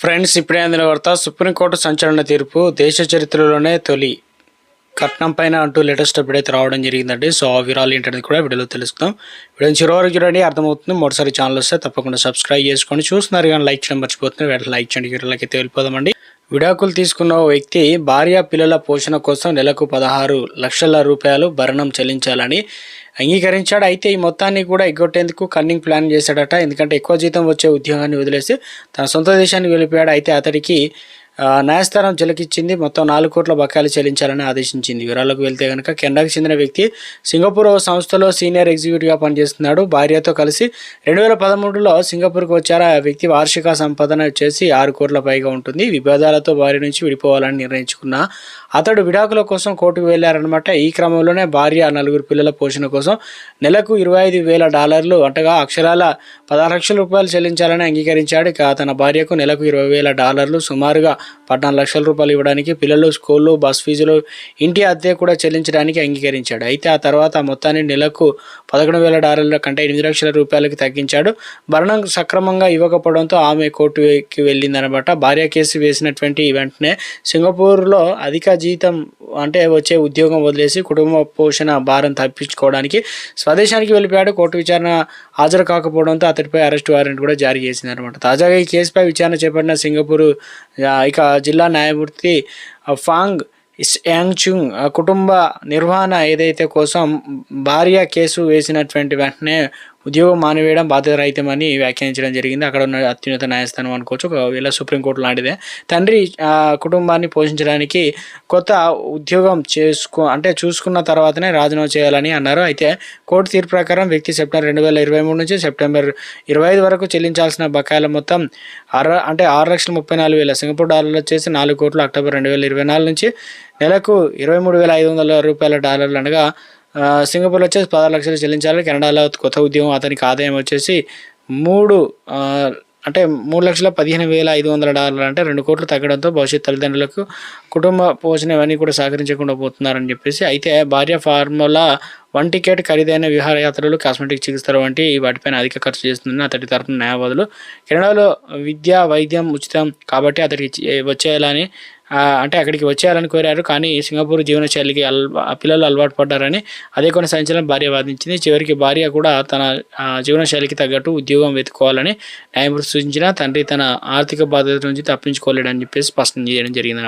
Friends ఇప్పుడే అందిన వార్త సుప్రీంకోర్టు సంచలన తీర్పు దేశ చరిత్రలోనే తొలి. కట్నం పైన అంటూ లేటెస్ట్ అప్డేట్ అయితే రావడం జరిగిందండి. సో ఆ వివరాలు ఏంటనేది కూడా వీడియోలో తెలుసుకుందాం. వీడియో చివరి చూడండి అర్థమవుతుంది. మొదటిసారి ఛానల్ వస్తే తప్పకుండా సబ్స్క్రైబ్ చేసుకోండి. చూస్తున్నారు కానీ లైక్ చేయడం మర్చిపోతున్నారు. వెంటనే లైక్ చేయండి వీడియోలోకి అయితే వెళ్ళిపోదామండి. విడాకులు తీసుకున్న ఓ వ్యక్తి భార్య పిల్లల పోషణ కోసం నెలకు పదహారు లక్షల రూపాయలు భరణం చెల్లించాలని అంగీకరించాడు. అయితే ఈ మొత్తాన్ని కూడా ఎగ్గొట్టేందుకు కన్నింగ్ ప్లాన్ చేశాడట. ఎందుకంటే ఎక్కువ జీతం వచ్చే ఉద్యోగాన్ని వదిలేసి తన సొంత దేశానికి వెళ్ళిపోయాడు. అయితే అతడికి న్యాయస్థానం చిలకిచ్చింది. మొత్తం నాలుగు కోట్ల బకాయిలు చెల్లించాలని ఆదేశించింది. వివరాలకు వెళ్తే కనుక కెనడాకు చెందిన వ్యక్తి సింగపూర్ ఓ సంస్థలో సీనియర్ ఎగ్జిక్యూటివ్గా పనిచేస్తున్నాడు. భార్యతో కలిసి రెండు వేల పదమూడులో సింగపూర్కు వచ్చారు. ఆ వ్యక్తి వార్షిక సంపాదన వచ్చేసి ఆరు కోట్ల పైగా ఉంటుంది. విభేదాలతో భార్య నుంచి విడిపోవాలని నిర్ణయించుకున్న అతడు విడాకుల కోసం కోర్టుకు వెళ్ళారనమాట ఈ క్రమంలోనే భార్య నలుగురు పిల్లల పోషణ కోసం నెలకు ఇరవై ఐదు వేల డాలర్లు అంటగా అక్షరాల పదహారు లక్షల రూపాయలు చెల్లించాలని అంగీకరించాడు. ఇక తన భార్యకు నెలకు ఇరవై వేల డాలర్లు సుమారుగా పద్నాలుగు లక్షల రూపాయలు ఇవ్వడానికి పిల్లలు స్కూళ్ళు బస్ ఫీజులు ఇంటి అద్దె కూడా చెల్లించడానికి అంగీకరించాడు. అయితే ఆ తర్వాత ఆ మొత్తాన్ని నెలకు పదకొండు వేల డాలర్ల కంటే ఎనిమిది లక్షల రూపాయలకు తగ్గించాడు. భరణం సక్రమంగా ఇవ్వకపోవడంతో ఆమె కోర్టుకి వెళ్ళిందనమాట. భార్య కేసు వేసినటువంటి వెంటనే సింగపూర్లో అధిక జీతం అంటే వచ్చే ఉద్యోగం వదిలేసి కుటుంబ పోషణ భారం తప్పించుకోవడానికి స్వదేశానికి వెళ్ళిపోయాడు. కోర్టు విచారణ హాజరు కాకపోవడంతో అతడిపై అరెస్ట్ వారెంట్ కూడా జారీ చేసింది అనమాట తాజాగా ఈ కేసుపై విచారణ చేపట్టిన సింగపూర్ ఇక ఇక జిల్లా న్యాయమూర్తి ఫాంగ్ ఇస్ యాంగ్చుంగ్ కుటుంబ నిర్వహణ ఏదైతే కోసం భార్య కేసు వేసినటువంటి వెంటనే ఉద్యోగం మానివేయడం బాధ్యతరహితమని వ్యాఖ్యానించడం జరిగింది. అక్కడ ఉన్న అత్యున్నత న్యాయస్థానం అనుకోవచ్చు. ఒకవేళ సుప్రీంకోర్టు లాంటిదే. తండ్రి కుటుంబాన్ని పోషించడానికి కొత్త ఉద్యోగం చేసుకో అంటే చూసుకున్న తర్వాతనే రాజీనామా చేయాలని అన్నారు. అయితే కోర్టు తీర్పు ప్రకారం వ్యక్తి సెప్టెంబర్ రెండు వేల ఇరవై మూడు నుంచి సెప్టెంబర్ ఇరవై ఐదు వరకు చెల్లించాల్సిన బకాయిల మొత్తం ఆరు అంటే ఆరు లక్షల ముప్పై నాలుగు వేల సింగపూర్ డాలర్లు వచ్చేసి నాలుగు కోట్లు అక్టోబర్ రెండు వేల ఇరవై నాలుగు నుంచి నెలకు ఇరవై మూడు వేల ఐదు వందల రూపాయల డాలర్లు అనగా సింగపూర్లో వచ్చేసి పదహారు లక్షలు చెల్లించాలి. కెనడాలో కొత్త ఉద్యోగం అతనికి ఆదాయం వచ్చేసి మూడు అంటే మూడు లక్షల పదిహేను వేల ఐదు వందల డాలర్లు అంటే రెండు కోట్లు తగ్గడంతో భవిష్యత్ తల్లిదండ్రులకు కుటుంబ పోషణ ఇవన్నీ కూడా సహకరించకుండా పోతున్నారని చెప్పేసి అయితే భార్య ఫార్ములా వన్ టికెట్ ఖరీదైన విహారయాత్రలు కాస్మెటిక్ చికిత్సలు వంటి వాటిపైన అధిక ఖర్చు చేస్తుందని అతడి తరపున న్యాయవాదులు. కెనడాలో విద్య వైద్యం ఉచితం కాబట్టి అతడికి వచ్చేలా వచ్చేయాలని అంటే అక్కడికి వచ్చేయాలని కోరారు. కానీ సింగపూర్ జీవనశైలికి అల్ పిల్లలు అలవాటు పడ్డారని అదే కొనసాగించాలని భార్య వాదించింది. చివరికి భార్య కూడా తన జీవనశైలికి తగ్గట్టు ఉద్యోగం వెతుక్కోవాలని న్యాయమూర్తి సూచించిన తండ్రి తన ఆర్థిక బాధ్యత నుంచి తప్పించుకోలేడని చెప్పేసి స్పష్టం చేయడం జరిగింది